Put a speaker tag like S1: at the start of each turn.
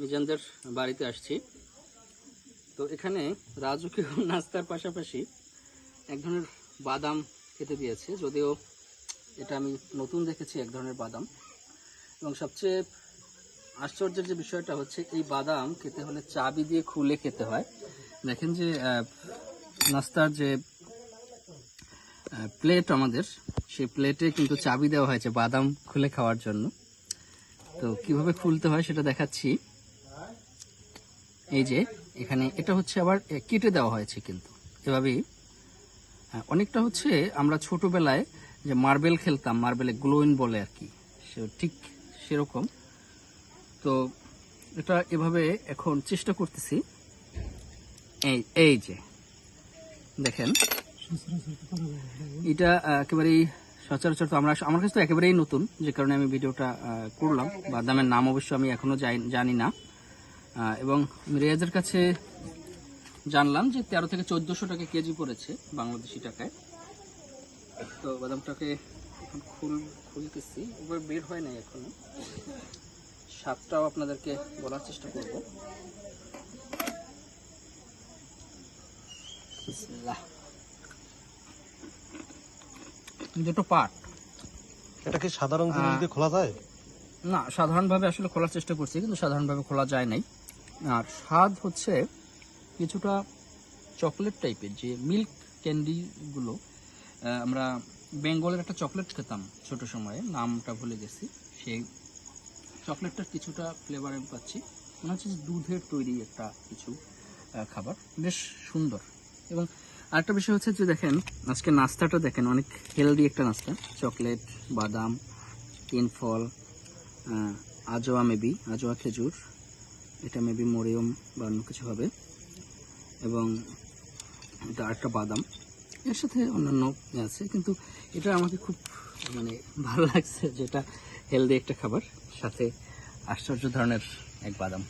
S1: মিজানদের বাড়িতে আসছি। তো এখানে রাজকীয় নাস্তার পাশাপাশি এক ধরনের বাদাম খেতে দিয়েছে, যদিও এটা আমি নতুন দেখেছি এক ধরনের বাদাম। এবং সবচেয়ে আশ্চর্যের যে বিষয়টা হচ্ছে, এই বাদাম খেতে হলে চাবি দিয়ে খুলে খেতে হয়। দেখেন যে নাস্তার যে প্লেট আমাদের, সেই প্লেটে কিন্তু চাবি দেওয়া হয়েছে বাদাম খুলে খাওয়ার জন্য। তো কীভাবে খুলতে হয় সেটা দেখাচ্ছি। এই যে, এখানে এটা হচ্ছে আবার কেটে দেওয়া হয়েছে কিন্তু। এভাবেই অনেকটা হচ্ছে আমরা ছোটবেলায় যে মার্বেল খেলতাম, মার্বেলে গ্লোইন বলে আর কি, সে ঠিক সেরকম। তো এটা এভাবে এখন চেষ্টা করতেছি। এই এই যে, দেখেন। এটা একেবারেই সচরাচর তো আমরা, আমার কাছে তো একেবারেই নতুন, যে কারণে আমি ভিডিওটা করলাম বাদামের নাম অবশ্য আমি এখনও জানি না। এবং রেয়াজের কাছে জানলাম যে তেরো থেকে চোদ্দশো টাকা কেজি পড়েছে বাংলাদেশি টাকায়। তো বাদামটাকে এখন খুল খুলতেছি। ওবার বের হয় নাই এখনও। স্বাদটাও আপনাদেরকে বলার চেষ্টা করব। দুটো পাট
S2: এটা কি সাধারণ জিনিস দিয়ে খোলা যায়?
S1: না সাধারণভাবে আসলে খোলার চেষ্টা করছি কিন্তু সাধারণভাবে খোলা যায় নাই। আর স্বাদ হচ্ছে কিছুটা চকলেট টাইপের, যে মিল্ক ক্যান্ডিগুলো আমরা বেঙ্গলের একটা চকলেট খেতাম ছোট সময়ে, নামটা ভুলে গেছি। সেই চকলেটটার কিছুটা ফ্লেভার আমি পাচ্ছি। মনে হচ্ছে যে দুধের তৈরি একটা কিছু খাবার। বেশ সুন্দর। এবং আরেকটা বিষয় হচ্ছে যে দেখেন, আজকে নাস্তাটা দেখেন, অনেক হেলদি একটা নাস্তা। চকলেট, বাদাম, তিন ফল আজোয়া মেবি, আজোয়া খেজুর। এটা মেবি মরিয়ম বা অন্য কিছু হবে। এবং এটা আরেকটা বাদাম। এর সাথে অন্যান্য ইয়ে আছে, কিন্তু এটা আমাকে খুব মানে ভালো লাগছে যেটা হেলদি একটা খাবার, সাথে আশ্চর্য ধরনের এক বাদাম।